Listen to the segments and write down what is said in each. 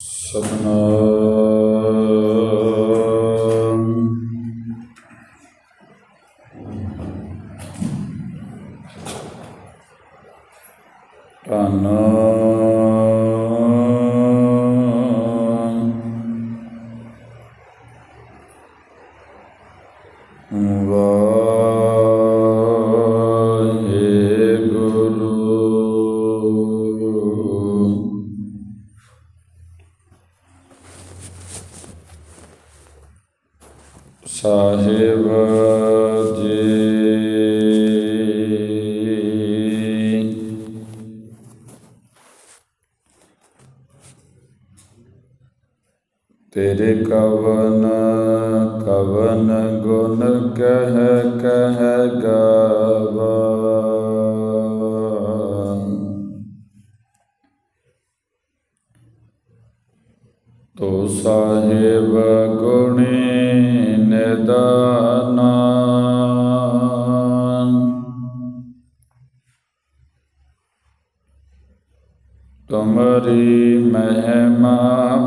ਸਤਨਾਮ ਕਵਨ ਕਵਨ ਗੁਣ ਕਹਿ ਤੁਮਰੀ ਮਹਿਮਾ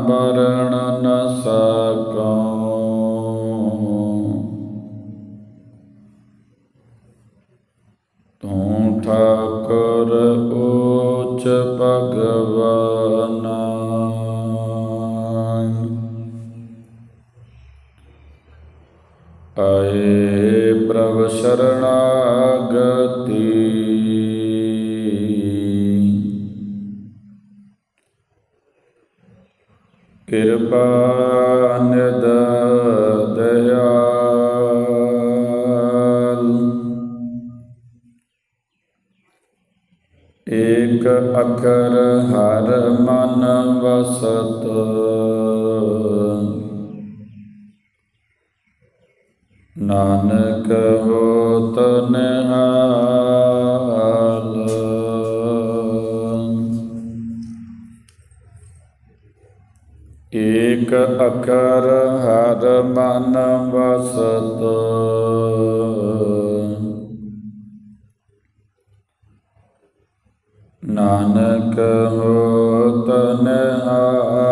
ਬਰਣ ਨ ਸਕਉ। ਤੂੰ ਠਾਕੁਰ ਉੱਚ ਭਗਵਾਨ। ਆਏ ਪ੍ਰਭ ਸ਼ਰਣਾਗਤੀ ਕਿਰਪਾ ਨਿਦ ਦਇਆਲ ਏਕ ਅਖਰ ਹਰ ਮਨ ਵਸਤ ਨਾਨਕ ਹੋ ਨਾਨਕ ਹੋਤ ਨਿਹਾਲ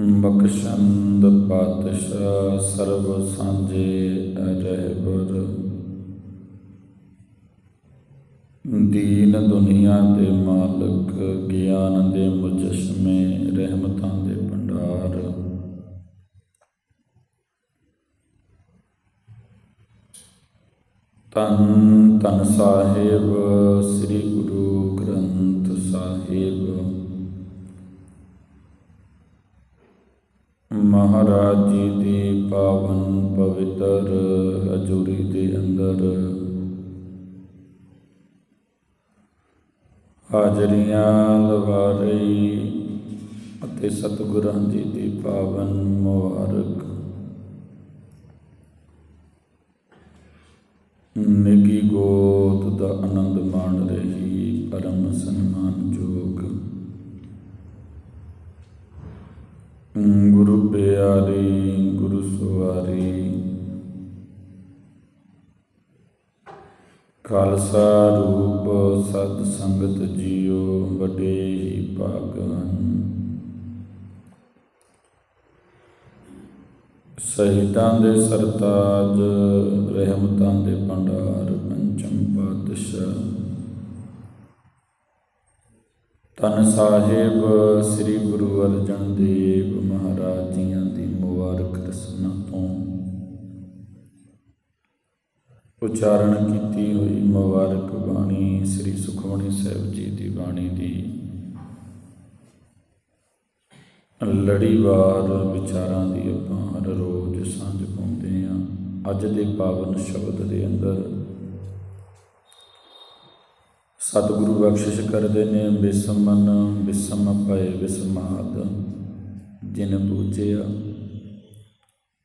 ਬਖਸ਼ੰਦ ਪਾਤਸ਼ਾਹ ਸਰਬ ਸਾਂਝੇ ਰਹਿਬਰ ਦੀਨ ਦੁਨੀਆ ਦੇ ਮਾਲਕ, ਗਿਆਨ ਦੇ ਮੁਜਸਮੇ, ਰਹਿਮਤਾਂ ਦੇ ਭੰਡਾਰ। ਤਨ ਤਨ ਸਾਹਿਬ, ਸ੍ਰੀ ਗੁਰੂ ਗ੍ਰੰਥ ਸਾਹਿਬ। ਮਹਾਰਾਜ ਜੀ ਦੀ ਪਾਵਨ ਪਵਿੱਤਰ ਹਜ਼ੂਰੀ ਦੇ ਅੰਦਰ ਹਾਜ਼ਰੀਆਂ ਲਵਾ ਰਹੀ ਅਤੇ ਸਤਿਗੁਰਾਂ ਜੀ ਦੀ ਪਾਵਨ ਮੁਬਾਰਕ। ਨਿੱਗੀ ਗੋਤ ਦਾ ਆਨੰਦ ਮਾਣ ਰਹੀ, ਪਰਮ ਸਨਮਾਨ ਸਨਮਾਨਯੋਗ ਗੁਰੂ ਪਿਆਰੀ, ਗੁਰੂ ਸਵਾਰੀ। ਖਾਲਸਾ ਰੂਪ ਸਤ ਸੰਗਤ ਜੀਓ, ਵੱਡੇ ਹੀ ਭਾਗਨ। ਸਹਿਤਾਂ ਦੇ ਸਰਤਾਜ, ਰਹਿਮਤਾਂ ਦੇ ਭੰਡਾਰ, ਪੰਚਮ ਪਾਤਸ਼ਾਹ। ਤਨ ਸਾਹਿਬ ਸ੍ਰੀ ਗੁਰੂ ਅਰਜਨ ਦੇਵ ਮਹਾਰਾਜ ਜੀਆਂ ਦੀ ਮੁਬਾਰਕ ਰਸਨਾ ਤੋਂ ਉਚਾਰਨ ਕੀਤੀ ਹੋਈ ਮੁਬਾਰਕ ਬਾਣੀ ਸ੍ਰੀ ਸੁਖਮਣੀ ਸਾਹਿਬ ਜੀ ਦੀ ਬਾਣੀ ਦੀ ਲੜੀਵਾਰ ਵਿਚਾਰਾਂ ਦੀ ਆਪਾਂ ਹਰ ਰੋਜ਼ ਸਾਂਝ ਪਾਉਂਦੇ ਹਾਂ। ਅੱਜ ਦੇ ਪਾਵਨ ਸ਼ਬਦ ਦੇ ਅੰਦਰ ਸਤਿਗੁਰੂ ਬਖਸ਼ਿਸ਼ ਕਰਦੇ ਨੇ, ਬਿਸਮਨ ਬਿਸਮ ਪਏ ਬਿਸਮਾਦ, ਜਿਨ ਬੂਝਿਆ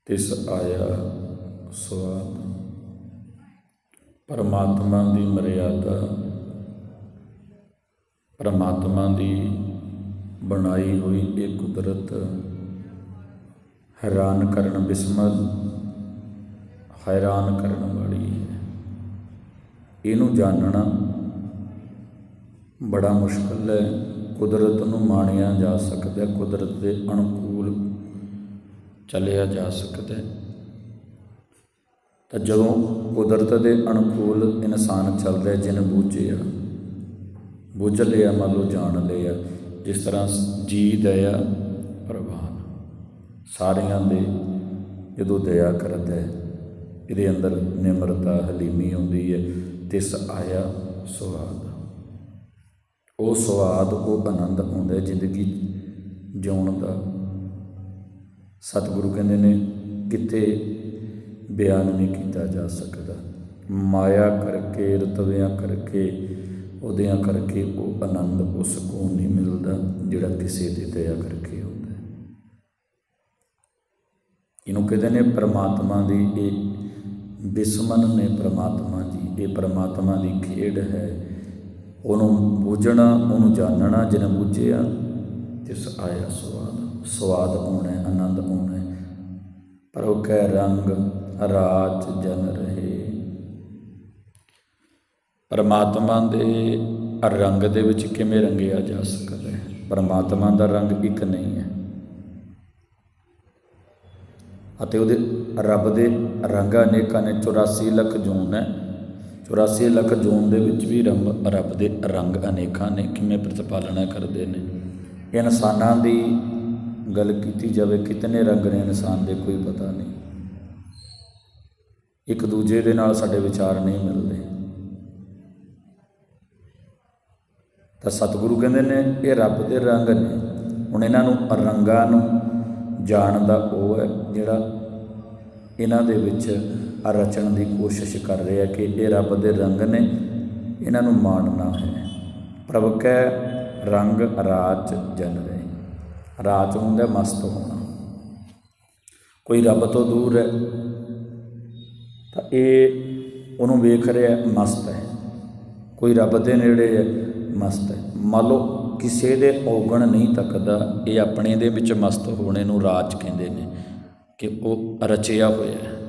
ਤਿਸ ਆਇਆ ਸਵਾਦ ਪਰਮਾਤਮਾ ਦੀ ਮਰਿਆਦਾ, ਪਰਮਾਤਮਾ ਦੀ ਬਣਾਈ ਹੋਈ ਇਹ ਕੁਦਰਤ, ਹੈਰਾਨ ਕਰਨ ਬਿਸਮਲ ਹੈਰਾਨ ਕਰਨ ਵਾਲੀ ਹੈ। ਇਹਨੂੰ ਜਾਣਨਾ ਬੜਾ ਮੁਸ਼ਕਲ ਹੈ। ਕੁਦਰਤ ਨੂੰ ਮਾਣਿਆ ਜਾ ਸਕਦਾ ਕੁਦਰਤ ਦੇ ਅਨੁਕੂਲ ਚੱਲਿਆ ਜਾ ਸਕਦਾ ਤਾਂ ਜਦੋਂ ਕੁਦਰਤ ਦੇ ਅਨੁਕੂਲ ਇਨਸਾਨ ਚੱਲਦਾ ਜਿਨ ਬੂਝਿਆ ਬੂਝ ਲਿਆ, ਮੰਨ ਲਓ ਜਾਣ ਲਿਆ, ਜਿਸ ਤਰ੍ਹਾਂ ਜੀ, ਦਇਆ, ਪ੍ਰਵਾਨ, ਸਾਰਿਆਂ ਦੇ ਜਦੋਂ ਦਇਆ ਕਰਦਾ ਹੈ, ਇਹਦੇ ਅੰਦਰ ਨਿਮਰਤਾ, ਹਲੀਮੀ ਆਉਂਦੀ ਹੈ। ਤਿਸ ਆਇਆ ਸੁਆਦ ਉਹ ਸਵਾਦ, ਉਹ ਆਨੰਦ ਆਉਂਦਾ ਜ਼ਿੰਦਗੀ ਜਿਉਣ ਦਾ। ਸਤਿਗੁਰੂ ਕਹਿੰਦੇ ਨੇ, ਕਿਤੇ ਬਿਆਨ ਨਹੀਂ ਕੀਤਾ ਜਾ ਸਕਦਾ। ਮਾਇਆ ਕਰਕੇ, ਰਤਵਿਆਂ ਕਰਕੇ, ਉਹਦਿਆਂ ਕਰਕੇ ਉਹ ਆਨੰਦ, ਉਹ ਸਕੂਨ ਨਹੀਂ ਮਿਲਦਾ ਜਿਹੜਾ ਕਿਸੇ ਦੇ ਦਇਆ ਕਰਕੇ ਹੁੰਦਾ ਹੈ। ਇਹਨੂੰ ਕਹਿੰਦੇ ਨੇ ਪ੍ਰਮਾਤਮਾ ਦੀ ਇਹ ਬਿਸਮਨ ਨੇ ਪ੍ਰਮਾਤਮਾ ਦੀ, ਇਹ ਪ੍ਰਮਾਤਮਾ ਦੀ ਖੇਡ ਹੈ। ਉਹਨੂੰ ਬੂਝਣਾ, ਉਹਨੂੰ ਜਾਣਨਾ ਜਿਹਨੇ ਬੂਝਿਆ, ਤਿਸ ਆਇਆ ਸਵਾਦ ਸਵਾਦ ਆਉਣਾ ਆਨੰਦ ਆਉਣਾ ਪਰ ਉਹ ਕਹਿ ਰੰਗ, ਰਾਤ ਜਨ ਰਹੇ। ਪਰਮਾਤਮਾ ਦੇ ਰੰਗ ਦੇ ਵਿੱਚ ਕਿਵੇਂ ਰੰਗਿਆ ਜਾ ਸਕਦਾ ਹੈ? ਪਰਮਾਤਮਾ ਦਾ ਰੰਗ ਇੱਕ ਨਹੀਂ ਹੈ। ਅਤੇ ਉਹਦੇ ਰੱਬ ਦੇ ਰੰਗ ਅਨੇਕਾਂ ਨੇ 84 ਲੱਖ ਜੂਨ ਹੈ। 84 ਲੱਖ ਜੂਨ ਦੇ ਵਿੱਚ ਵੀ ਰੱਬ ਰੱਬ ਦੇ ਰੰਗ ਅਨੇਕਾਂ ਨੇ ਕਿਵੇਂ ਪ੍ਰਤੀਪਾਲਣਾ ਕਰਦੇ ਨੇ। ਇਨਸਾਨਾਂ ਦੀ ਗੱਲ ਕੀਤੀ ਜਾਵੇ, ਕਿਤਨੇ ਰੰਗ ਨੇ ਇਨਸਾਨ ਦੇ ਕੋਈ ਪਤਾ ਨਹੀਂ। ਇੱਕ ਦੂਜੇ ਦੇ ਨਾਲ ਸਾਡੇ ਵਿਚਾਰ ਨਹੀਂ ਮਿਲਦੇ। ਤਾਂ ਸਤਿਗੁਰੂ ਕਹਿੰਦੇ ਨੇ, ਇਹ ਰੱਬ ਦੇ ਰੰਗ ਨੇ। ਹੁਣ ਇਹਨਾਂ ਨੂੰ ਰੰਗਾਂ ਨੂੰ ਜਾਣਦਾ ਉਹ ਹੈ ਜਿਹੜਾ ਇਹਨਾਂ ਦੇ ਵਿੱਚ ਰਚਣ ਦੀ ਕੋਸ਼ਿਸ਼ ਕਰ ਰਿਹਾ ਕਿ ਇਹ ਰੱਬ ਦੇ ਰੰਗ ਨੇ, ਇਹਨਾਂ ਨੂੰ ਮਾਣਨਾ ਹੈ। ਪ੍ਰਭ ਕੈ, ਰੰਗ ਰਾਜ ਜਨ ਰਹੇ। ਰਾਜ ਹੁੰਦਾ ਮਸਤ ਹੋਣਾ। ਕੋਈ ਰੱਬ ਤੋਂ ਦੂਰ ਹੈ, ਤਾਂ ਇਹ ਉਹਨੂੰ ਵੇਖ ਰਿਹਾ ਮਸਤ ਹੈ। ਕੋਈ ਰੱਬ ਦੇ ਨੇੜੇ ਹੈ, ਮਸਤ ਹੈ। ਮੰਨ ਲਓ, ਕਿਸੇ ਦੇ ਔਗਣ ਨਹੀਂ ਤੱਕਦਾ, ਇਹ ਆਪਣੇ ਦੇ ਵਿੱਚ ਮਸਤ ਹੋਣੇ ਨੂੰ ਰਾਜ ਕਹਿੰਦੇ ਨੇ ਕਿ ਉਹ ਰਚਿਆ ਹੋਇਆ ਹੈ।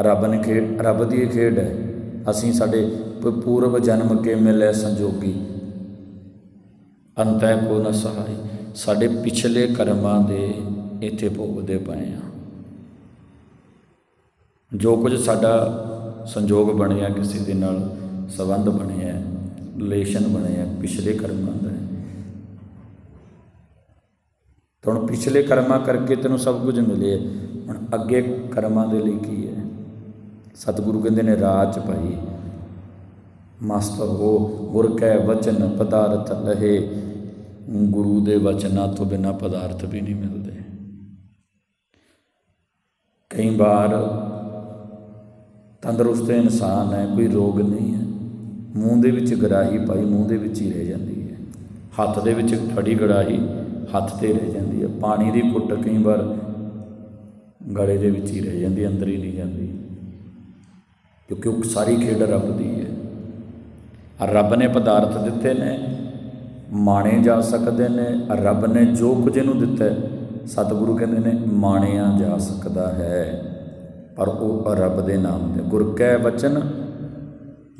ਰੱਬ ਨੇ ਖੇਡ, ਰੱਬ ਦੀ ਇਹ ਖੇਡ ਹੈ। ਅਸੀਂ ਸਾਡੇ ਪ- ਪੂਰਵ ਜਨਮ ਕੇ ਮਿਲੇ ਸੰਜੋਗੀ। ਅੰਤੈ ਕੋ ਨ ਸਹਾਈ। ਸਾਡੇ ਪਿਛਲੇ ਕਰਮਾਂ ਦੇ ਇੱਥੇ ਭੋਗਦੇ ਪਏ ਆ ਜੋ ਕੁਝ ਸਾਡਾ ਸੰਜੋਗ ਬਣਿਆ, ਕਿਸੇ ਦੇ ਨਾਲ ਸੰਬੰਧ ਬਣਿਆ ਰਿਲੇਸ਼ਨ ਬਣਿਆ, ਪਿਛਲੇ ਕਰਮਾਂ ਦਾ ਹੁਣ ਪਿਛਲੇ ਕਰਮਾਂ ਕਰਕੇ ਤੈਨੂੰ ਸਭ ਕੁਝ ਮਿਲਿਆ। ਹੁਣ ਅੱਗੇ ਕਰਮਾਂ ਦੇ ਲਈ ਕੀ ਸਤਿਗੁਰੂ ਕਹਿੰਦੇ ਨੇ, ਰਾਜ ਭਾਈ ਮਾਸਟਰ ਹੋ ਗੁਰ ਕੈ ਵਚਨ ਪਦਾਰਥ ਲਹੇ। ਗੁਰੂ ਦੇ ਵਚਨਾਂ ਤੋਂ ਬਿਨਾ ਪਦਾਰਥ ਵੀ ਨਹੀਂ ਮਿਲਦੇ। ਕਈ ਵਾਰ ਤੰਦਰੁਸਤ ਇਨਸਾਨ ਹੈ, ਕੋਈ ਰੋਗ ਨਹੀਂ ਹੈ। ਮੂੰਹ ਦੇ ਵਿੱਚ ਗਰਾਹੀ ਪਾਈ, ਮੂੰਹ ਦੇ ਵਿੱਚ ਹੀ ਰਹਿ ਜਾਂਦੀ ਹੈ। ਹੱਥ ਦੇ ਵਿੱਚ ਫੜੀ ਗਰਾਹੀ ਹੱਥ ਤੇ ਰਹਿ ਜਾਂਦੀ ਹੈ। ਪਾਣੀ ਦੀ ਘੁੱਟ ਕਈ ਵਾਰ ਗਲੇ ਦੇ ਵਿੱਚ ਹੀ ਰਹਿ ਜਾਂਦੀ ਅੰਦਰ ਹੀ ਨਹੀਂ ਜਾਂਦੀ। ਕਿਉਂਕਿ ਉਹ ਸਾਰੀ ਖੇਡ ਰੱਬ ਦੀ ਹੈ। ਔਰ ਰੱਬ ਨੇ ਪਦਾਰਥ ਦਿੱਤੇ ਨੇ, ਮਾਣੇ ਜਾ ਸਕਦੇ ਨੇ ਰੱਬ ਨੇ ਜੋ ਕੁਝ ਇਹਨੂੰ ਦਿੱਤਾ ਸਤਿਗੁਰੂ ਕਹਿੰਦੇ ਨੇ ਮਾਣਿਆ ਜਾ ਸਕਦਾ ਹੈ। ਪਰ ਉਹ ਰੱਬ ਦੇ ਨਾਮ ਤੇ, ਗੁਰ ਕੈ ਵਚਨ,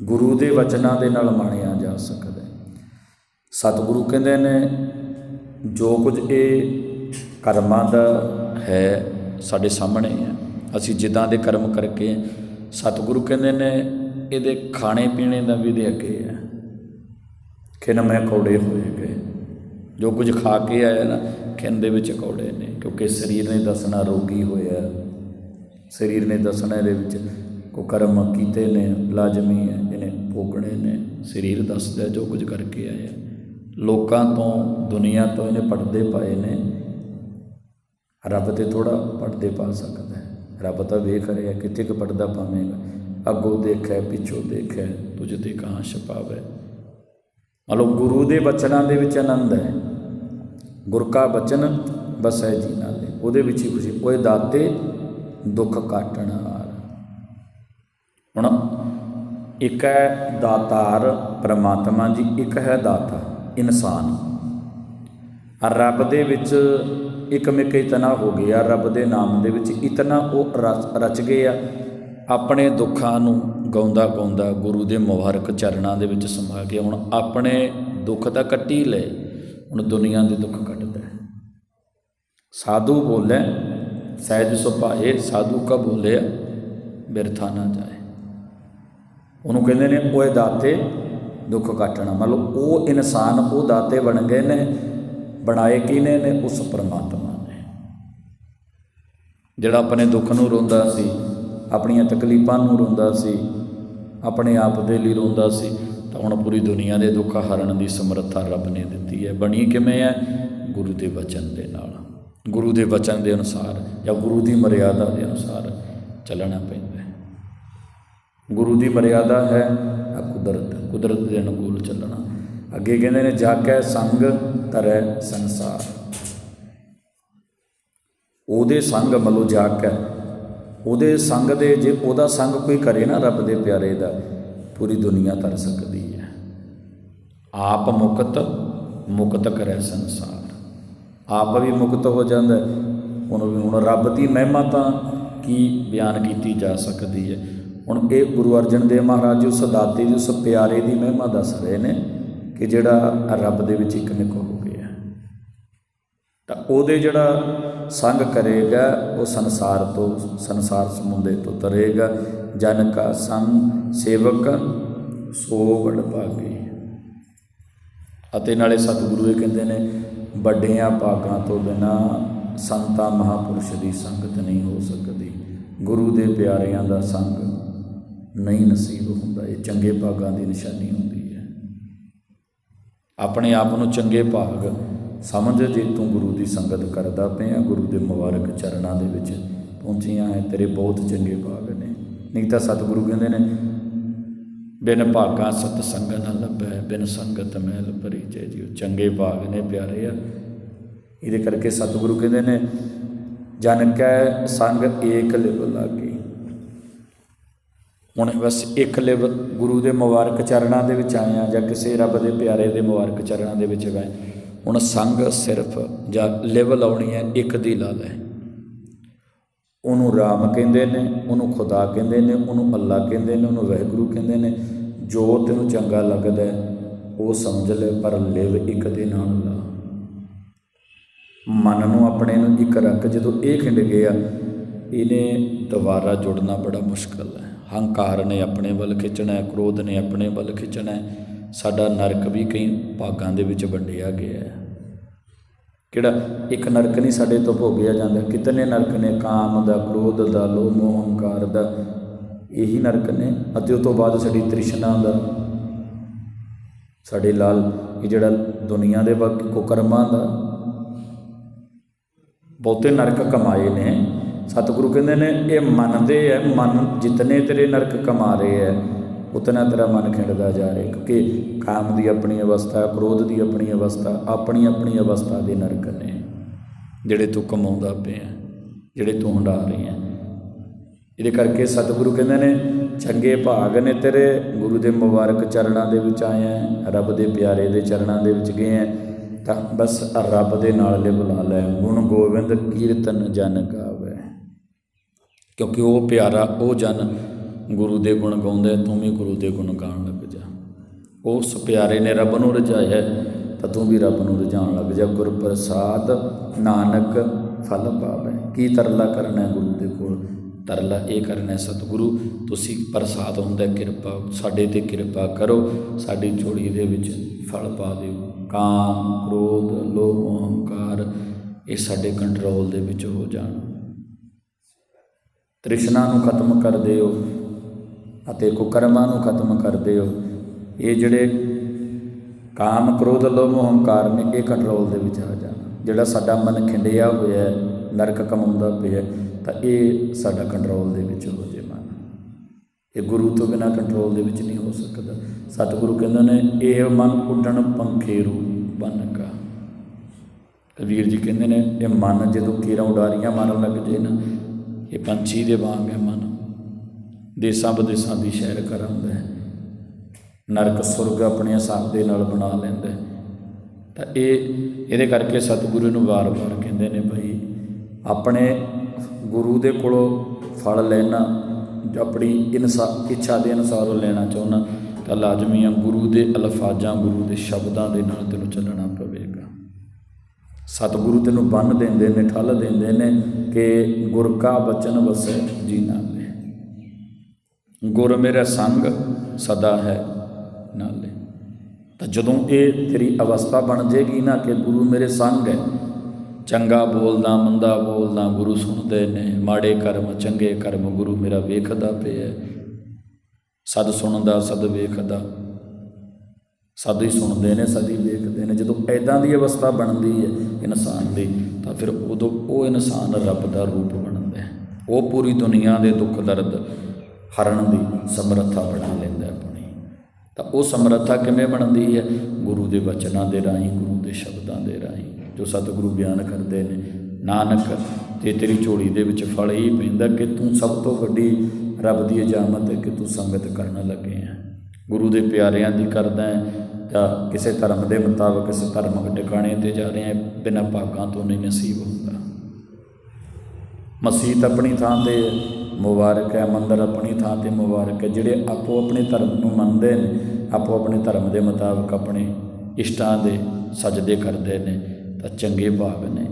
ਗੁਰੂ ਦੇ ਵਚਨਾਂ ਦੇ ਨਾਲ ਮਾਣਿਆ ਜਾ ਸਕਦਾ ਹੈ। ਸਤਿਗੁਰੂ ਕਹਿੰਦੇ ਨੇ, ਜੋ ਕੁਝ ਇਹ ਕਰਮਾਂ ਦਾ ਹੈ ਸਾਡੇ ਸਾਹਮਣੇ ਹੈ, ਅਸੀਂ ਜਿੱਦਾਂ ਦੇ ਕਰਮ ਕਰਕੇ ਸਤਿਗੁਰੂ ਕਹਿੰਦੇ ਨੇ, ਇਹਦੇ ਖਾਣੇ ਪੀਣੇ ਦਾ ਵੀ ਦੇ ਅੱਗੇ ਹੈ। ਖਿਨ ਮੈਂ ਕੌੜੇ ਹੋਏ ਗਏ ਜੋ ਕੁਝ ਖਾ ਕੇ ਆਇਆ ਨਾ, ਖਿਨ ਦੇ ਵਿੱਚ ਕੌੜੇ ਨੇ, ਕਿਉਂਕਿ ਸਰੀਰ ਨੇ ਦੱਸਣਾ ਰੋਗੀ ਹੋਇਆ। ਸਰੀਰ ਨੇ ਦੱਸਣਾ ਇਹਦੇ ਵਿੱਚ, ਕੋ ਕਰਮ ਕੀਤੇ ਨੇ, ਲਾਜ਼ਮੀ ਹੈ, ਇਹਨੇ ਭੋਗਣੇ ਨੇ। ਸਰੀਰ ਦੱਸਦਾ ਜੋ ਕੁਝ ਕਰਕੇ ਆਇਆ। ਲੋਕਾਂ ਤੋਂ, ਦੁਨੀਆ ਤੋਂ ਇਹਨੇ ਪੜਦੇ ਪਾਏ ਨੇ। ਰੱਬ ਤੇ ਥੋੜਾ ਪੜਦੇ ਪਾ ਸਕਦਾ ਹੈ। ਰੱਬ ਤਾਂ ਵੇਖ ਰਿਹਾ ਕਿੱਥੇ ਕੁ ਪੜਦਾ ਪਾਵੇਂਗਾ ਅੱਗੋਂ ਦੇਖੈ, ਪਿੱਛੋਂ ਦੇਖੈ, ਤੁਝ ਤੇ ਕਹਾਂ ਛਪਾਵੇ। ਮਤਲਬ ਗੁਰੂ ਦੇ ਬਚਨਾਂ ਦੇ ਵਿੱਚ ਆਨੰਦ ਹੈ। ਗੁਰ ਕਾ ਬਚਨ ਬਸੈ ਜੀ ਨਾਲੇ, ਉਹਦੇ ਵਿੱਚ ਹੀ ਖੁਸ਼ੀ। ਓਏ ਦਾਤੇ ਦੁੱਖ ਕਾਟਣ ਹਾਰ। ਹੁਣ ਇੱਕ ਹੈ ਦਾਤਾਰ ਪ੍ਰਮਾਤਮਾ ਜੀ, ਇੱਕ ਹੈ ਦਾਤਾ, ਇਨਸਾਨ। ਰੱਬ ਦੇ ਵਿੱਚ ਇੱਕ ਮਿਕ ਇਤਨਾ ਹੋ ਗਿਆ। ਰੱਬ ਦੇ ਨਾਮ ਦੇ ਵਿੱਚ ਇਤਨਾ ਉਹ ਰਚ- ਰਚ ਗਏ ਆ। ਆਪਣੇ ਦੁੱਖਾਂ ਨੂੰ ਗਾਉਂਦਾ ਗਾਉਂਦਾ ਗੁਰੂ ਦੇ ਮੁਬਾਰਕ ਚਰਨਾਂ ਦੇ ਵਿੱਚ ਸਮਾ ਕੇ ਹੁਣ ਆਪਣੇ ਦੁੱਖ ਤਾਂ ਕੱਟੀ ਲਏ ਹੁਣ ਦੁਨੀਆ ਦੇ ਦੁੱਖ ਕੱਟਦਾ ਸਾਧੂ ਬੋਲੇ, ਸਹਿਜ ਸੁਭਾਏ, ਸਾਧੂ ਕਾ ਬੋਲਿਆ ਬਿਰਥਾ ਨਾ ਜਾਏ। ਉਹਨੂੰ ਕਹਿੰਦੇ ਨੇ, ਓਏ ਦਾਤੇ, ਦੁੱਖ ਕੱਟਣਾ। ਮਤਲਬ ਉਹ ਇਨਸਾਨ ਉਹ ਦਾਤੇ ਬਣ ਗਏ ਨੇ ਬਣਾਏ ਕਿਨੇ ਨੇ? ਉਸ ਪਰਮਾਤਮਾ ਨੇ। ਜਿਹੜਾ ਆਪਣੇ ਦੁੱਖ ਨੂੰ ਰੋਂਦਾ ਸੀ, ਆਪਣੀਆਂ ਤਕਲੀਫਾਂ ਨੂੰ ਰੋਂਦਾ ਸੀ, ਆਪਣੇ ਆਪ ਦੇ ਲਈ ਰੋਂਦਾ ਸੀ, ਤਾਂ ਹੁਣ ਪੂਰੀ ਦੁਨੀਆ ਦੇ ਦੁੱਖ ਹਰਨ ਦੀ ਸਮਰੱਥਾ ਰੱਬ ਨੇ ਦਿੱਤੀ ਹੈ। ਬਣੀ ਕਿਵੇਂ ਹੈ? ਗੁਰੂ ਦੇ ਵਚਨ ਦੇ ਨਾਲ। ਗੁਰੂ ਦੇ ਵਚਨ ਦੇ ਅਨੁਸਾਰ ਜਾਂ ਗੁਰੂ ਦੀ ਮਰਿਆਦਾ ਦੇ ਅਨੁਸਾਰ ਚੱਲਣਾ ਪੈਂਦਾ ਹੈ। ਗੁਰੂ ਦੀ ਮਰਿਆਦਾ ਹੈ ਆ ਕੁਦਰਤ। ਕੁਦਰਤ ਦੇ ਅਨੁਕੂਲ ਚੱਲਣਾ। ਅੱਗੇ ਕਹਿੰਦੇ ਨੇ, ਜਾਕੈ ਸੰਗ ਤਰੈ ਸੰਸਾਰ। ਉਹਦੇ ਸੰਗ ਮਲੋ ਜਾਕੈ। ਉਹਦੇ ਸੰਗ ਦੇ ਜੇ ਉਹਦਾ ਸੰਗ ਕੋਈ ਕਰੇ ਨਾ ਰੱਬ ਦੇ ਪਿਆਰੇ ਦਾ, ਪੂਰੀ ਦੁਨੀਆ ਤਰ ਸਕਦੀ ਹੈ। ਆਪ ਮੁਕਤ ਮੁਕਤ ਕਰੈ ਸੰਸਾਰ। ਆਪ ਵੀ ਮੁਕਤ ਹੋ ਜਾਂਦਾ ਹੁਣ ਵੀ ਹੁਣ ਰੱਬ ਦੀ ਮਹਿਮਾ ਤਾਂ ਕੀ ਬਿਆਨ ਕੀਤੀ ਜਾ ਸਕਦੀ ਹੈ? ਹੁਣ ਇਹ ਗੁਰੂ ਅਰਜਨ ਦੇਵ ਮਹਾਰਾਜ ਜੀ ਉਸ ਦਾਤੇ ਦੀ, ਉਸ ਪਿਆਰੇ ਦੀ ਮਹਿਮਾ ਦੱਸ ਰਹੇ ਨੇ। ਕਿ ਜਿਹੜਾ ਰੱਬ ਦੇ ਵਿੱਚ ਇੱਕ ਨਿਕ ਹੋ ਗਿਆ। ਤਾਂ ਉਹਦੇ ਜਿਹੜਾ ਸੰਗ ਕਰੇਗਾ, ਉਹ ਸੰਸਾਰ ਤੋਂ, ਸੰਸਾਰ ਸਮੁੰਦੇ ਤੋਂ ਤਰੇਗਾ। ਜਨ ਕਾ ਸੰਗ ਸੇਵਕ ਸੋ ਵਡ ਭਾਗੀ। ਅਤੇ ਨਾਲੇ ਸਤਿਗੁਰੂ ਇਹ ਕਹਿੰਦੇ ਨੇ, ਵੱਡਿਆਂ ਭਾਗਾਂ ਤੋਂ ਬਿਨਾ ਸੰਤਾਂ ਮਹਾਪੁਰਸ਼ ਦੀ ਸੰਗਤ ਨਹੀਂ ਹੋ ਸਕਦੀ। ਗੁਰੂ ਦੇ ਪਿਆਰਿਆਂ ਦਾ ਸੰਗ ਨਹੀਂ ਨਸੀਬ ਹੁੰਦਾ। ਇਹ ਚੰਗੇ ਭਾਗਾਂ ਦੀ ਨਿਸ਼ਾਨੀ ਹੁੰਦੀ। ਆਪਣੇ ਆਪ ਨੂੰ ਚੰਗੇ ਭਾਗ ਸਮਝ ਜੇ ਤੂੰ ਗੁਰੂ ਦੀ ਸੰਗਤ ਕਰਦਾ ਪਿਆ। ਗੁਰੂ ਦੇ ਮੁਬਾਰਕ ਚਰਨਾਂ ਦੇ ਵਿੱਚ ਪਹੁੰਚੀਆਂ ਹੈ। ਤੇਰੇ ਬਹੁਤ ਚੰਗੇ ਭਾਗ ਨੇ। ਨਹੀਂ ਤਾਂ ਸਤਿਗੁਰੂ ਕਹਿੰਦੇ ਨੇ, ਬਿਨ ਭਾਗਾ ਸਤ ਸੰਗ ਨ ਲੱਭੈ, ਬਿਨ ਸੰਗਤ ਮੈਲ ਪਰਿਚੈ ਜੀਉ। ਚੰਗੇ ਭਾਗ ਨੇ ਪਿਆਰੇ ਆ। ਇਹਦੇ ਕਰਕੇ ਸਤਿਗੁਰੂ ਕਹਿੰਦੇ ਨੇ, ਜਨ ਕੈ ਸੰਗ ਏਕ ਲਿਵ ਲਾਗੀ। ਹੁਣ ਬਸ ਇੱਕ ਲਿਵ ਗੁਰੂ ਦੇ ਮੁਬਾਰਕ ਚਰਨਾਂ ਦੇ ਵਿੱਚ ਆਏ ਆ ਜਾਂ ਕਿਸੇ ਰੱਬ ਦੇ ਪਿਆਰੇ ਦੇ ਮੁਬਾਰਕ ਚਰਨਾਂ ਦੇ ਵਿੱਚ ਗਏ। ਹੁਣ ਸੰਗ ਸਿਰਫ ਜਾਂ ਲਿਵ ਲਾਉਣੀ ਹੈ, ਇੱਕ ਦੀ ਲਾ ਲੈ। ਉਹਨੂੰ ਰਾਮ ਕਹਿੰਦੇ ਨੇ, ਉਹਨੂੰ ਖੁਦਾ ਕਹਿੰਦੇ ਨੇ, ਉਹਨੂੰ ਅੱਲਾ ਕਹਿੰਦੇ ਨੇ, ਉਹਨੂੰ ਵਾਹਿਗੁਰੂ ਕਹਿੰਦੇ ਨੇ। ਜੋ ਤੈਨੂੰ ਚੰਗਾ ਲੱਗਦਾ ਉਹ ਸਮਝ ਲੈ, ਪਰ ਲਿਵ ਇੱਕ ਦੇ ਨਾਲ ਲਾ। ਮਨ ਨੂੰ ਆਪਣੇ ਨੂੰ ਇੱਕ ਰੱਖ, ਜਦੋਂ ਇਹ ਖਿੰਡ ਗਿਆ, ਇਹਨੇ ਦੁਬਾਰਾ ਜੁੜਨਾ ਬੜਾ ਮੁਸ਼ਕਲ ਹੈ। ਹੰਕਾਰ ਨੇ ਆਪਣੇ ਵੱਲ ਖਿੱਚਣਾ ਹੈ, ਕ੍ਰੋਧ ਨੇ ਆਪਣੇ ਵੱਲ ਖਿੱਚਣਾ ਹੈ। ਸਾਡਾ ਨਰਕ ਵੀ ਕਈ ਭਾਗਾਂ ਦੇ ਵਿੱਚ ਵੰਡਿਆ ਗਿਆ ਹੈ। ਕਿਹੜਾ? ਇੱਕ ਨਰਕ ਨਹੀਂ ਸਾਡੇ ਤੋਂ ਭੋਗਿਆ ਜਾਂਦਾ। ਕਿਤਨੇ ਨਰਕ ਨੇ? ਕਾਮ ਦਾ, ਕ੍ਰੋਧ ਦਾ, ਲੋਭ ਮੋਹ ਹੰਕਾਰ ਦਾ। ਇਹੀ ਨਰਕ ਨੇ। ਅਤੇ ਉਸ ਤੋਂ ਬਾਅਦ ਸਾਡੀ ਤ੍ਰਿਸ਼ਨਾ ਦਾ। ਸਾਡੇ ਲਾਲ, ਇਹ ਜਿਹੜਾ ਦੁਨੀਆ ਦੇ ਵਕ ਕੁਕਰਮਾਂ ਦਾ। ਬਹੁਤੇ ਨਰਕ ਕਮਾਏ ਨੇ। ਸਤਿਗੁਰੂ ਕਹਿੰਦੇ ਨੇ, ਇਹ ਮੰਨਦੇ ਐ ਮਨ ਜਿਤਨੇ ਤੇਰੇ ਨਰਕ ਕਮਾ ਰਹੇ ਐ ਉਤਨਾ ਤੇਰਾ ਮਨ ਖਿੰਡਦਾ ਜਾ ਰਿਹਾ। ਕਿਉਂਕਿ ਕਾਮ ਦੀ ਆਪਣੀ ਅਵਸਥਾ, ਕ੍ਰੋਧ ਦੀ ਆਪਣੀ ਅਵਸਥਾ, ਆਪਣੀ ਆਪਣੀ ਅਵਸਥਾ ਦੇ ਨਰਕ ਨੇ, ਜਿਹੜੇ ਤੂੰ ਕਮਾਉਂਦਾ ਪਿਆ, ਜਿਹੜੇ ਤੂੰ ਹੰਡਾ ਰਹੀ ਹੈ ਇਹਦੇ ਕਰਕੇ ਸਤਿਗੁਰੂ ਕਹਿੰਦੇ ਨੇ, ਚੰਗੇ ਭਾਗ ਨੇ ਤੇਰੇ, ਗੁਰੂ ਦੇ ਮੁਬਾਰਕ ਚਰਨਾਂ ਦੇ ਵਿੱਚ ਆਏ ਆ, ਰੱਬ ਦੇ ਪਿਆਰੇ ਦੇ ਚਰਨਾਂ ਦੇ ਵਿੱਚ ਗਏ ਆ। ਤਾਂ ਬਸ ਰੱਬ ਦੇ ਨਾਲ ਲਿਵ ਲਾ ਲੈ ਗੁਣ ਗੋਬਿੰਦ ਕੀਰਤਨ ਜਨ ਗਾਵੇ ਕਿਉਂਕਿ ਉਹ ਪਿਆਰਾ, ਉਹ ਜਨ ਗੁਰੂ ਦੇ ਗੁਣ ਗਾਉਂਦਾ ਤੂੰ ਵੀ ਗੁਰੂ ਦੇ ਗੁਣ ਗਾਉਣ ਲੱਗ ਜਾ। ਉਸ ਪਿਆਰੇ ਨੇ ਰੱਬ ਨੂੰ ਰਜਾਇਆ ਤਾਂ ਤੂੰ ਵੀ ਰੱਬ ਨੂੰ ਰਜਾਉਣ ਲੱਗ ਜਾ। ਗੁਰ ਪ੍ਰਸਾਦ ਨਾਨਕ ਫਲ ਪਾਵੇ। ਕੀ ਤਰਲਾ ਕਰਨਾ ਗੁਰੂ ਦੇ ਕੋਲ? ਤਰਲਾ ਇਹ ਕਰਨਾ ਸਤਿਗੁਰੂ, ਤੁਸੀਂ ਪ੍ਰਸਾਦ ਹੁੰਦਾ ਕਿਰਪਾ, ਸਾਡੇ ਤੇ ਕਿਰਪਾ ਕਰੋ। ਸਾਡੀ ਝੋਲੀ ਦੇ ਵਿੱਚ ਫਲ ਪਾ ਦਿਓ। ਕਾਮ, ਕ੍ਰੋਧ, ਲੋਭ ਹੰਕਾਰ ਇਹ ਸਾਡੇ ਕੰਟਰੋਲ ਦੇ ਵਿੱਚ ਹੋ ਜਾਣ। ਤ੍ਰਿਸ਼ਨਾ ਨੂੰ ਖਤਮ ਕਰ ਦਿਓ ਅਤੇ ਕੁਕਰਮਾਂ ਨੂੰ ਖਤਮ ਕਰ ਦਿਓ। ਇਹ ਜਿਹੜੇ ਕਾਮ, ਕ੍ਰੋਧ, ਲੋਭ ਮੋਹ ਹੰਕਾਰ ਨੇ, ਇਹ ਕੰਟਰੋਲ ਦੇ ਵਿੱਚ ਆ ਜਾਣਾ। ਜਿਹੜਾ ਸਾਡਾ ਮਨ ਖਿੰਡਿਆ ਹੋਇਆ ਹੈ, ਨਰਕ ਕਮਾਉਂਦਾ ਪਿਆ ਤਾਂ ਇਹ ਸਾਡਾ ਕੰਟਰੋਲ ਦੇ ਵਿੱਚ ਹੋ ਜੇ ਮਨ। ਇਹ ਗੁਰੂ ਤੋਂ ਬਿਨਾ ਕੰਟਰੋਲ ਦੇ ਵਿੱਚ ਨਹੀਂ ਹੋ ਸਕਦਾ। ਸਤਿਗੁਰੂ ਕਹਿੰਦੇ ਨੇ, ਇਹ ਮਨ ਉੱਡਣ ਪੰਖੇਰੂ ਬਨਕਾ ਕਬੀਰ ਜੀ ਕਹਿੰਦੇ ਨੇ, ਇਹ ਮਨ ਜਦੋਂ ਕੀਰਾਂ ਉਡਾਰੀਆਂ ਮਾਰਨ ਲੱਗ ਜੇ ਨਾ ਇਹ ਪੰਛੀ ਦੇ ਵਾਂਗ ਹੈ ਮਨ। ਦੇਸਾਂ ਵਿਦੇਸਾਂ ਦੀ ਸੈਰ ਕਰ ਹੈ। ਨਰਕ, ਸੁਰਗ ਆਪਣੇ ਹਿਸਾਬ ਦੇ ਨਾਲ ਬਣਾ ਲੈਂਦਾ ਤਾਂ ਇਹ, ਇਹਦੇ ਕਰਕੇ ਸਤਿਗੁਰੂ ਨੂੰ ਵਾਰ-ਵਾਰ ਕਹਿੰਦੇ ਨੇ ਭਾਈ ਆਪਣੇ ਗੁਰੂ ਦੇ ਕੋਲੋਂ ਫਲ ਲੈਣਾ, ਆਪਣੀ ਇਨਸਾ, ਇੱਛਾ ਦੇ ਅਨੁਸਾਰ ਉਹ ਲੈਣਾ ਚਾਹੁੰਦਾ, ਤਾਂ ਲਾਜ਼ਮੀ ਆ ਗੁਰੂ ਦੇ ਅਲਫਾਜ਼ਾਂ, ਗੁਰੂ ਦੇ ਸ਼ਬਦਾਂ ਦੇ ਨਾਲ ਤੈਨੂੰ ਚੱਲਣਾ ਪਵੇ ਸਤਿਗੁਰੂ ਤੈਨੂੰ ਬੰਨ ਦਿੰਦੇ ਨੇ, ਠੱਲ ਦਿੰਦੇ ਨੇ ਕਿ ਗੁਰ ਕਾ ਬਚਨ ਵਸੈ ਜੀ ਨਾਲੇ। ਗੁਰ ਮੇਰਾ ਸੰਗ ਸਦਾ ਹੈ ਨਾਲੇ। ਤਾਂ ਜਦੋਂ ਇਹ ਤੇਰੀ ਅਵਸਥਾ ਬਣ ਜੇਗੀ ਨਾ ਕਿ ਗੁਰੂ ਮੇਰੇ ਸੰਗ ਹੈ, ਚੰਗਾ ਬੋਲਦਾ, ਮੰਦਾ ਬੋਲਦਾ, ਗੁਰੂ ਸੁਣਦੇ ਨੇ, ਮਾੜੇ ਕਰਮ, ਚੰਗੇ ਕਰਮ ਗੁਰੂ ਮੇਰਾ ਵੇਖਦਾ ਪਿਆ ਸਦ ਸੁਣਦਾ, ਸਦ ਵੇਖਦਾ। ਸਦ ਹੀ ਸੁਣਦੇ ਨੇ, ਸਦ ਹੀ ਵੇਖਦੇ ਨੇ। ਜਦੋਂ ਐਦਾਂ ਦੀ ਅਵਸਥਾ ਬਣਦੀ ਹੈ ਇਨਸਾਨ ਦੀ, ਤਾਂ ਫਿਰ ਉਦੋਂ ਉਹ ਇਨਸਾਨ ਰੱਬ ਦਾ ਰੂਪ ਬਣਦਾ ਹੈ। ਉਹ ਪੂਰੀ ਦੁਨੀਆ ਦੇ ਦੁੱਖ, ਦਰਦ ਹਰਨ ਦੀ ਸਮਰੱਥਾ ਬਣਾ ਲੈਂਦਾ ਆਪਣੀ। ਤਾਂ ਉਹ ਸਮਰੱਥਾ ਕਿਵੇਂ ਬਣਦੀ ਹੈ? ਗੁਰੂ ਦੇ ਵਚਨਾਂ ਦੇ ਰਾਹੀਂ, ਗੁਰੂ ਦੇ ਸ਼ਬਦਾਂ ਦੇ ਰਾਹੀਂ। ਜੋ ਸਤਿਗੁਰੂ ਬਿਆਨ ਕਰਦੇ ਨੇ, ਨਾਨਕ ਤੇ ਤੇਰੀ ਝੋਲੀ ਦੇ ਵਿੱਚ ਫਲ ਹੀ ਪੈਂਦਾ, ਕਿ ਤੂੰ ਸਭ ਤੋਂ ਵੱਡੀ ਰੱਬ ਦੀ ਇਜਾਮਤ ਹੈ ਕਿ ਤੂੰ ਸੰਗਤ ਕਰਨ ਲੱਗੇ ਹੈ। ਗੁਰੂ ਦੇ ਪਿਆਰਿਆਂ ਦੀ ਕਰਦਾ ਹੈ ਜਾਂ ਕਿਸੇ ਧਰਮ ਦੇ ਮੁਤਾਬਕ ਕਿਸੇ ਧਰਮਕ ਟਿਕਾਣੇ ਤੇ ਜਾ ਰਹੇ ਹੈ, ਬਿਨਾਂ ਭਾਗਾਂ ਤੋਂ ਨਹੀਂ ਨਸੀਬ ਹੁੰਦਾ। ਮਸਜਿਦ ਆਪਣੀ ਥਾਂ ਤੇ ਮੁਬਾਰਕ ਹੈ, ਮੰਦਰ ਆਪਣੀ ਥਾਂ ਤੇ ਮੁਬਾਰਕ ਹੈ, ਜਿਹੜੇ ਆਪੋ ਆਪਣੇ ਧਰਮ ਨੂੰ ਮੰਨਦੇ ਨੇ, ਆਪੋ ਆਪਣੇ ਧਰਮ ਦੇ ਮੁਤਾਬਕ ਆਪਣੇ ਇਸ਼ਟਾਂ ਦੇ ਸਜਦੇ ਕਰਦੇ ਨੇ, ਤਾਂ ਚੰਗੇ ਭਾਗ ਨੇ।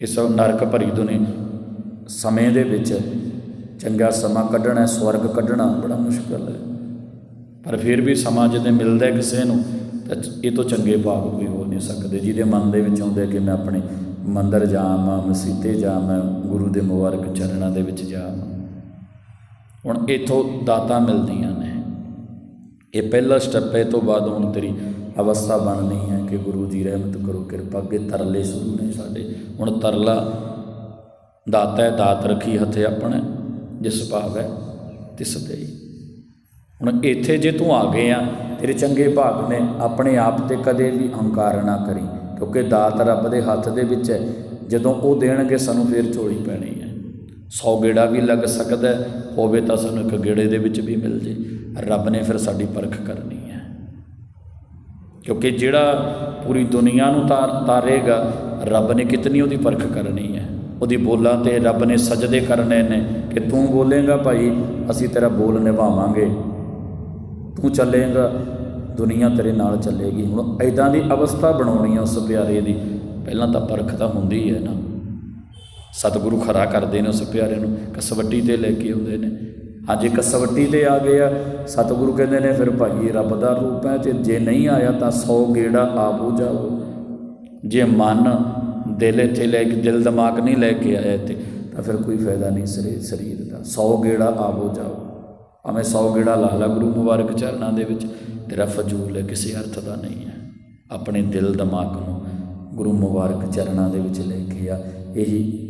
ਇਸ ਨਰਕ ਭਰੀ ਦੁਨੀ ਸਮੇਂ ਦੇ ਵਿੱਚ ਚੰਗਾ ਸਮਾਂ ਕੱਢਣਾ, ਸਵਰਗ ਕੱਢਣਾ ਬੜਾ ਮੁਸ਼ਕਲ ਹੈ। ਪਰ ਫਿਰ ਵੀ ਸਮਾਂ ਜਦੋਂ ਮਿਲਦਾ ਕਿਸੇ ਨੂੰ, ਤਾਂ ਇਹ ਤੋਂ ਚੰਗੇ ਭਾਗ ਕੋਈ ਹੋ ਨਹੀਂ ਸਕਦੇ, ਜਿਹਦੇ ਮਨ ਦੇ ਵਿੱਚ ਆਉਂਦਾ ਕਿ ਮੈਂ ਆਪਣੇ ਮੰਦਰ ਜਾਵਾਂ, ਮਸੀਤੇ ਜਾਵਾਂ, ਗੁਰੂ ਦੇ ਮੁਬਾਰਕ ਚਰਨਾਂ ਦੇ ਵਿੱਚ ਜਾਵਾਂ। ਹੁਣ ਇਥੋਂ ਦਾਤਾਂ ਮਿਲਦੀਆਂ ਨੇ। ਇਹ ਪਹਿਲਾ ਸਟੈਪ ਹੈ, ਇਹ ਤੋਂ ਬਾਅਦ ਹੁਣ ਤੇਰੀ ਅਵਸਥਾ ਬਣਨੀ ਹੈ ਕਿ ਗੁਰੂ ਜੀ ਰਹਿਮਤ ਕਰੋ, ਕਿਰਪਾ ਅੱਗੇ ਤਰਲੇ ਸ਼ੁਰੂ ਨੇ ਸਾਡੇ। ਹੁਣ ਤਰਲਾ ਦਾਤਾ ਹੈ, ਦਾਤ ਰੱਖੀ ਹੱਥੇ ਆਪਣੇ, ਜਿਸ ਭਾਵ ਹੈ ਤਿਸ ਦੇ ਹੁਣ ਇੱਥੇ ਜੇ ਤੂੰ ਆ ਗਏ ਆ, ਤੇਰੇ ਚੰਗੇ ਭਾਗ ਨੇ ਆਪਣੇ ਆਪ ਤੇ ਕਦੇ ਵੀ ਹੰਕਾਰ ਨਾ ਕਰੀ, ਕਿਉਂਕਿ ਦਾਤ ਰੱਬ ਦੇ ਹੱਥ ਦੇ ਵਿੱਚ ਹੈ। ਜਦੋਂ ਉਹ ਦੇਣਗੇ, ਸਾਨੂੰ ਫੇਰ ਝੋਲੀ ਪੈਣੀ ਹੈ। ਸੌ ਗੇੜਾ ਵੀ ਲੱਗ ਸਕਦਾ ਹੋਵੇ ਤਾਂ ਸਾਨੂੰ ਇੱਕ ਗੇੜੇ ਦੇ ਵਿੱਚ ਵੀ ਮਿਲ ਜੇ। ਰੱਬ ਨੇ ਫਿਰ ਸਾਡੀ ਪਰਖ ਕਰਨੀ ਹੈ। ਕਿਉਂਕਿ ਜਿਹੜਾ ਪੂਰੀ ਦੁਨੀਆ ਨੂੰ ਤਾਰ, ਤਾਰੇਗਾ, ਰੱਬ ਨੇ ਕਿਤਨੀ ਉਹਦੀ ਪਰਖ ਕਰਨੀ ਹੈ। ਉਹਦੀ ਬੋਲਾਂ ਤੇ ਰੱਬ ਨੇ ਸਜਦੇ ਕਰਨੇ ਨੇ ਕਿ ਤੂੰ ਬੋਲੇਗਾ ਭਾਈ, ਅਸੀਂ ਤੇਰਾ ਬੋਲ ਨਿਭਾਵਾਂਗੇ। ਤੂੰ ਚੱਲੇਗਾ, ਦੁਨੀਆ ਤੇਰੇ ਨਾਲ ਚੱਲੇਗੀ। ਹੁਣ ਐਦਾਂ ਦੀ ਅਵਸਥਾ ਬਣਾਉਣੀ ਆ ਉਸ ਪਿਆਰੇ ਦੀ, ਪਹਿਲਾਂ ਤਾਂ ਪਰਖ ਤਾਂ ਹੁੰਦੀ ਹੈ ਨਾ। ਸਤਿਗੁਰੂ ਖਰਾ ਕਰਦੇ ਨੇ ਉਸ ਪਿਆਰੇ ਨੂੰ, ਕਸਵੱਟੀ ਤੇ ਲੈ ਕੇ ਆਉਂਦੇ ਨੇ। ਅੱਜ ਕਸਵੱਟੀ ਤੇ ਆ ਗਏ ਆ, ਸਤਿਗੁਰੂ ਕਹਿੰਦੇ ਨੇ, ਫਿਰ ਭਾਈ ਰੱਬ ਦਾ ਰੂਪ ਹੈ, ਤੇ ਜੇ ਨਹੀਂ ਆਇਆ ਤਾਂ 100 ਗੇੜਾ ਆਪ ਹੋ ਜਾਓ ਜੇ ਮਨ ਦਿਲ ਇੱਥੇ ਲੈ ਕੇ, ਦਿਲ ਦਿਮਾਗ ਨਹੀਂ ਲੈ ਕੇ ਆਇਆ ਤੇ ਤਾਂ ਫਿਰ ਕੋਈ ਫਾਇਦਾ ਨਹੀਂ ਸਰੀਰ ਸਰੀਰ ਦਾ। 100 ਗੇੜਾ ਆਪ ਹੋ ਜਾਓ ਭਾਵੇਂ 100 ਗੇੜਾ ਲਾ ਲਾ ਗੁਰੂ ਮੁਬਾਰਕ ਚਰਨਾਂ ਦੇ ਵਿੱਚ, ਤੇਰਾ ਫਜ਼ੂਲ ਹੈ ਕਿਸੇ ਅਰਥ ਦਾ ਨਹੀਂ ਹੈ। ਆਪਣੇ ਦਿਲ ਦਿਮਾਗ ਨੂੰ ਗੁਰੂ ਮੁਬਾਰਕ ਚਰਨਾਂ ਦੇ ਵਿੱਚ ਲੈ ਕੇ ਆ। ਇਹੀ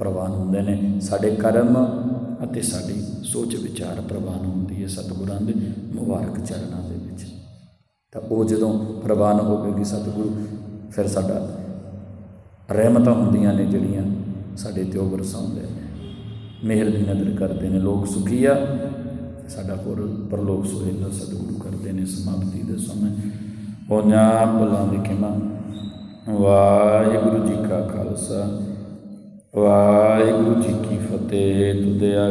ਪ੍ਰਵਾਨ ਹੁੰਦੇ ਨੇ। ਸਾਡੇ ਕਰਮ ਅਤੇ ਸਾਡੀ ਸੋਚ ਵਿਚਾਰ ਪ੍ਰਵਾਨ ਹੁੰਦੀ ਹੈ ਸਤਿਗੁਰਾਂ ਦੇ ਮੁਬਾਰਕ ਚਰਨਾਂ ਦੇ ਵਿੱਚ। ਤਾਂ ਉਹ ਜਦੋਂ ਪ੍ਰਵਾਨ ਹੋਵੇਗੀ ਸਤਿਗੁਰੂ, ਫਿਰ ਸਾਡਾ ਰਹਿਮਤਾਂ ਹੁੰਦੀਆਂ ਨੇ ਜਿਹੜੀਆਂ ਸਾਡੇ ਤੇ ਉਹ ਵਰਸਾਉਂਦੇ ਨੇ। ਮਿਹਰ ਦੀ ਨਜ਼ਰ ਕਰਦੇ ਨੇ। ਲੋਕ ਸੁਖੀ ਆ ਸਾਡਾ ਪੁਰ ਪਰਲੋਕ ਸੁਹੇਲਾ ਸਤਿਗੁਰੂ ਕਰਦੇ ਨੇ ਸਮਾਪਤੀ ਦੇ ਸਮੇਂ। ਹੋਣਾ ਭੁੱਲਾਂ ਦੀ ਖਿਮਾ। ਵਾਹਿਗੁਰੂ ਜੀ ਕਾ ਖਾਲਸਾ। ਵਾਹਿਗੁਰੂ ਜੀ ਕੀ ਫਤਿਹ। ਤੁਦੇ